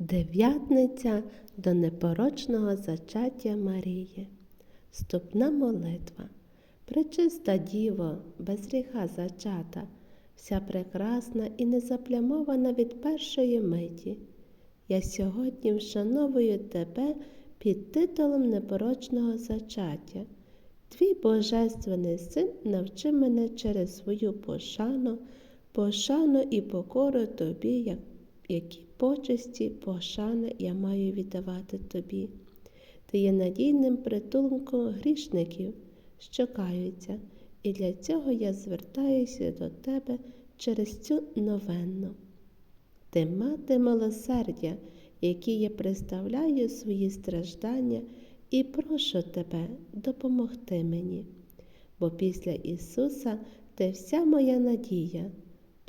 Дев'ятниця до непорочного зачаття Марії. Ступна молитва. Пречиста Діво, без гріха зачата, вся прекрасна і незаплямована від першої миті. Я сьогодні вшановую тебе під титулом непорочного зачаття. Твій Божественний син навчи мене через свою пошану, пошану і покору тобі, як які почесті, пошани я маю віддавати тобі. Ти є надійним притулком грішників, що каються, і для цього я звертаюся до тебе через цю новенну. Ти мати милосердя, які я представляю свої страждання, і прошу тебе допомогти мені, бо після Ісуса ти вся моя надія.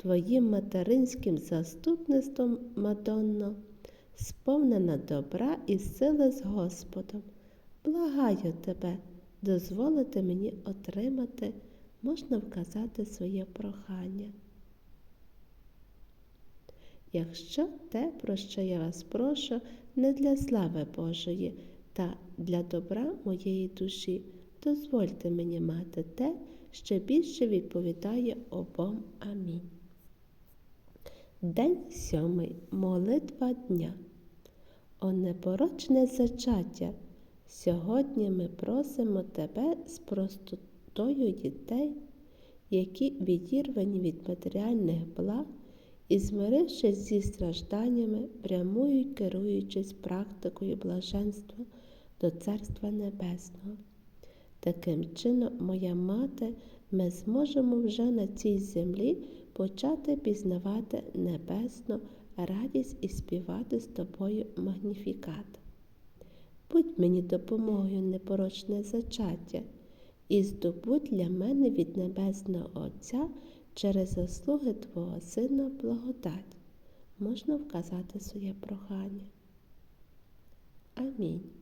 Твоїм материнським заступництвом, Мадонно, сповнена добра і сили з Господом. Благаю тебе, дозволити мені отримати, можна вказати своє прохання. Якщо те, про що я вас прошу, не для слави Божої та для добра моєї душі, дозвольте мені мати те, що більше відповідає обом. Амінь. День сьомий. Молитва дня. О непорочне зачаття. Сьогодні ми просимо тебе з простотою дітей, які відірвані від матеріальних благ і, змирившись зі стражданнями, прямують, керуючись практикою блаженства до Царства Небесного. Таким чином, моя мати, ми зможемо вже на цій землі почати пізнавати небесну радість і співати з тобою магніфікат. Будь мені допомогою непорочне зачаття і здобудь для мене від Небесного Отця через заслуги Твого Сина благодать. Можна вказати своє прохання. Амінь.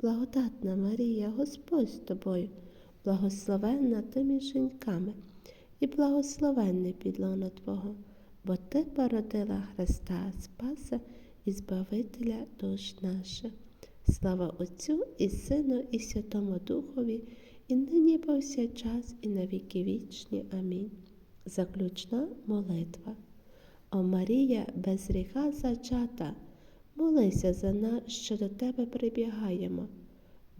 благодатна Марія, Господь з тобою, благословенна ти між жінками, і благословенний підлона Твого, бо Ти породила Христа Спаса і Збавителя душ наших. Слава Отцю і Сину, і Святому Духові, і нині повсякчас, і на віки вічні. Амінь. Заключна молитва. О Марія, без гріха зачата, молися за нас, що до Тебе прибігаємо.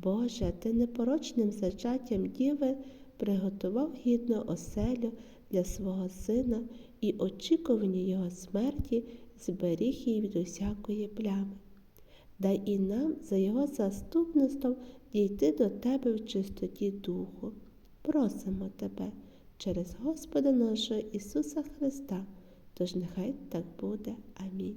Боже, Ти непорочним зачаттям Діви приготував гідну оселю для свого Сина і очікування Його смерті зберіг її від усякої плями. Дай і нам за Його заступництвом дійти до Тебе в чистоті Духу. Просимо Тебе через Господа нашого Ісуса Христа, тож нехай так буде. Амінь.